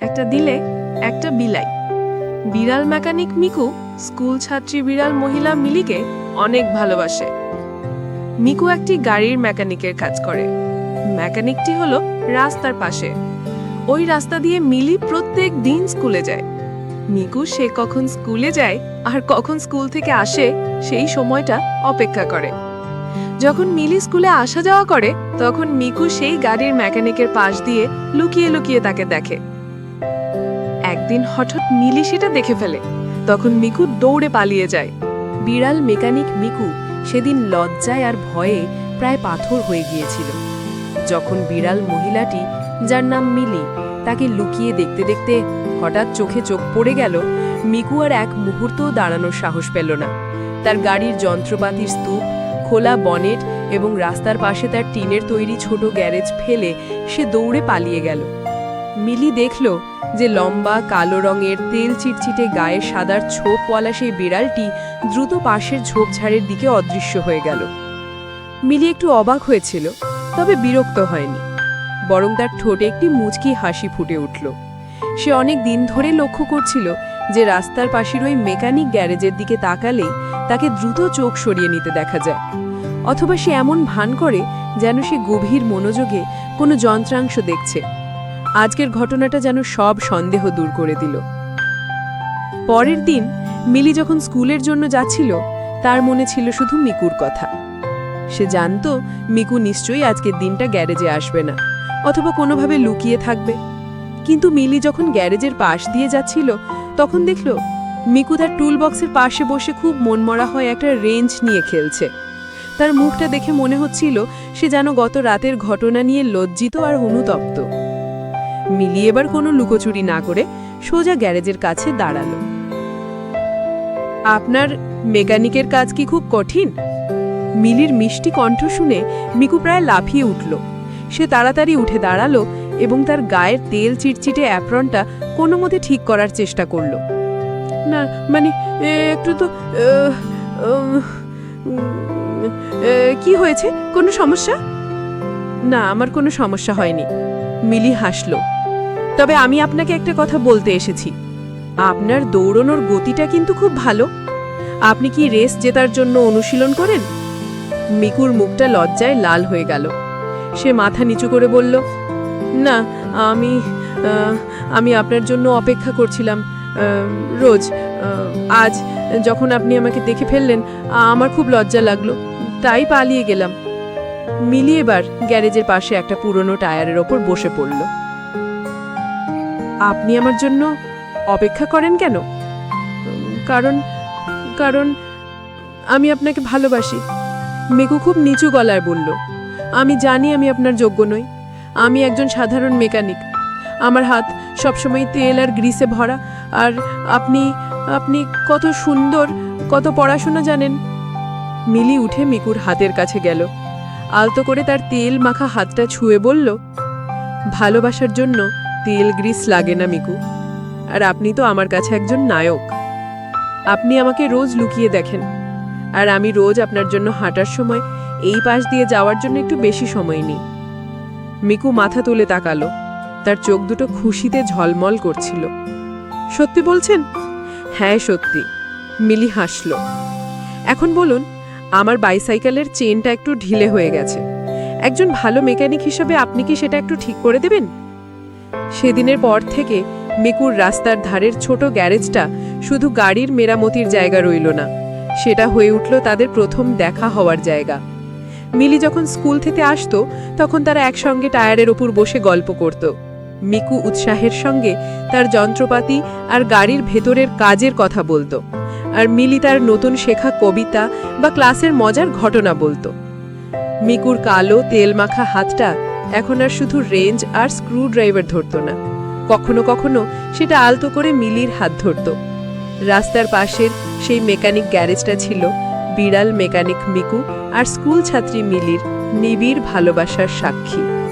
একটা দিলে একটা বিলাই। বিড়াল মেকানিক মিকু স্কুল ছাত্রী বিড়াল মহিলা মিলিকে অনেক ভালোবাসে। মিকু একটি গাড়ির মেকানিকের কাজ করে। মেকানিকটি হলো রাস্তার পাশে। ওই রাস্তা দিয়ে মিলি প্রত্যেক দিন স্কুলে যায়। মিকু সে কখন স্কুলে যায় আর কখন স্কুল থেকে আসে সেই সময়টা অপেক্ষা করে। যখন মিলি স্কুলে আসা যাওয়া করে, তখন মিকু সেই গাড়ির মেকানিকের পাশ দিয়ে লুকিয়ে লুকিয়ে তাকে দেখে। একদিন হঠাৎ মিলি সেটা দেখে ফেলে। তখন মিকু দৌড়ে পালিয়ে যায়। বিড়াল মেকানিক মিকু সেদিন লজ্জায় আর ভয়ে প্রায় পাথর হয়ে গিয়েছিল। যখন বিড়াল মহিলাটি, যার নাম মিলি, তাকে লুকিয়ে দেখতে দেখতে হঠাৎ চোখে চোখ পড়ে গেল, মিকু আর এক মুহূর্তও দাঁড়ানোর সাহস পেল না। তার গাড়ির যন্ত্রপাতির স্তূপ, খোলা বনেট এবং রাস্তার পাশে তার টিনের তৈরি ছোট গ্যারেজ ফেলে সে দৌড়ে পালিয়ে গেল। মিলি দেখল যে লম্বা কালো রঙের তেল চিটচিটে গায়ে সাদার ছোপওয়ালা সেই বিড়ালটি দ্রুত পাশের ঝোপঝাড়ের দিকে অদৃশ্য হয়ে গেল। মিলি একটু অবাক হয়েছিল, তবে বিরক্ত হয়নি। বরং তার ঠোঁটে একটি মুচকি হাসি ফুটে উঠল। সে অনেক দিন ধরে লক্ষ্য করছিল যে রাস্তার পাশের ওই মেকানিক গ্যারেজের দিকে তাকালেই তাকে দ্রুত চোখ সরিয়ে নিতে দেখা যায়, অথবা সে এমন ভান করে যেন সে গভীর মনোযোগে কোনো যন্ত্রাংশ দেখছে। আজকের ঘটনাটা যেন সব সন্দেহ দূর করে দিল। পরের দিন মিলি যখন স্কুলের জন্য যাচ্ছিল, তার মনে ছিল শুধু মিকুর কথা। সে জানতো মিকু নিশ্চয়ই আজকের দিনটা গ্যারেজে আসবে না, অথবা কোনোভাবে লুকিয়ে থাকবে। কিন্তু মিলি যখন গ্যারেজের পাশ দিয়ে যাচ্ছিল, তখন দেখল মিকু তার টুল বক্সের পাশে বসে খুব মনমরা হয়ে একটা রেঞ্জ নিয়ে খেলছে। তার মুখটা দেখে মনে হচ্ছিল সে যেন গত রাতের ঘটনা নিয়ে লজ্জিত আর অনুতপ্ত। মিলি এবার কোনো লুকোচুরি না করে সোজা গ্যারেজের কাছে দাঁড়াল। আপনার মেকানিকের কাজ কি খুব কঠিন? মিলির মিষ্টি কণ্ঠ শুনে মিকু প্রায় লাফিয়ে উঠল। সে তাড়াতাড়ি উঠে দাঁড়াল এবং তার গায়ের তেল চিটচিটে অ্যাপ্রনটা কোনো মতে ঠিক করার চেষ্টা করল। না মানে একটু তো কি হয়েছে? কোনো সমস্যা? না, আমার কোনো সমস্যা হয়নি। মিলি হাসল। তবে আমি আপনাকে একটা কথা বলতে এসেছি। আপনার দৌড়নোর গতিটা কিন্তু খুব ভালো। আপনি কি রেস জেতার জন্য অনুশীলন করেন? মিকুর মুখটা লজ্জায় লাল হয়ে গেল। সে মাথা নিচু করে বলল, না, আমি আমি আপনার জন্য অপেক্ষা করছিলাম। রোজ আজ যখন আপনি আমাকে দেখে ফেললেন, আমার খুব লজ্জা লাগল। তাই পালিয়ে গেলাম। মিলি এবার গ্যারেজের পাশে একটা পুরনো টায়ারের ওপর বসে পড়ল। আপনি আমার জন্য অপেক্ষা করেন কেন? কারণ কারণ আমি আপনাকে ভালোবাসি। মিকু খুব নিচু গলায় বলল, আমি জানি আমি আপনার যোগ্য নই। আমি একজন সাধারণ মেকানিক। আমার হাত সবসময় তেল আর গ্রিসে ভরা। আর আপনি আপনি কত সুন্দর, কত পড়াশোনা জানেন? মিলি উঠে মিকুর হাতের কাছে গেল। আলতো করে তার তেল মাখা হাতটা ছুঁয়ে বলল, ভালোবাসার জন্য তেল গ্রিস লাগে না, মিকু। আর আপনি তো আমার কাছে একজন নায়ক। আপনি আমাকে রোজ লুকিয়ে দেখেন। আর আমি রোজ আপনার জন্য হাঁটার সময় এই পাশ দিয়ে যাওয়ার জন্য একটু বেশি সময় নিই। মিকু মাথা তুলে তাকালো। তার চোখ দুটো খুশিতে ঝলমল করছিল। সত্যি বলছেন? হ্যাঁ সত্যি। মিলি হাসল। এখন বলুন, আমার বাইসাইকেলের চেনটা একটু ঢিলে হয়ে গেছে। একজন ভালো মেকানিক হিসেবে আপনি কি সেটা একটু ঠিক করে দেবেন? সেদিনের পর থেকে মিকুর রাস্তার ধারের ছোট গ্যারেজটা শুধু গাড়ির মেরামতির জায়গা রইল না, সেটা হয়ে উঠল তাদের প্রথম দেখা হওয়ার জায়গা। মিলি যখন স্কুল থেকে আসতো, তখন তারা একসঙ্গে টায়ারের ওপর বসে গল্প করত। মিকু উৎসাহের সঙ্গে তার যন্ত্রপাতি আর গাড়ির ভেতরের কাজের কথা বলতো, আর মিলি তার নতুন শেখা কবিতা বা ক্লাসের মজার ঘটনা বলতো। মিকুর কালো তেল মাখা হাতটা এখন আর শুধু রেঞ্জ আর স্ক্রু ড্রাইভার ধরত না। কখনো কখনো সেটা আলতো করে মিলির হাত ধরত। রাস্তার পাশের সেই মেকানিক গ্যারেজটা ছিল বিড়াল মেকানিক মিকু আর স্কুল ছাত্রী মিলির নিবিড় ভালোবাসার সাক্ষী।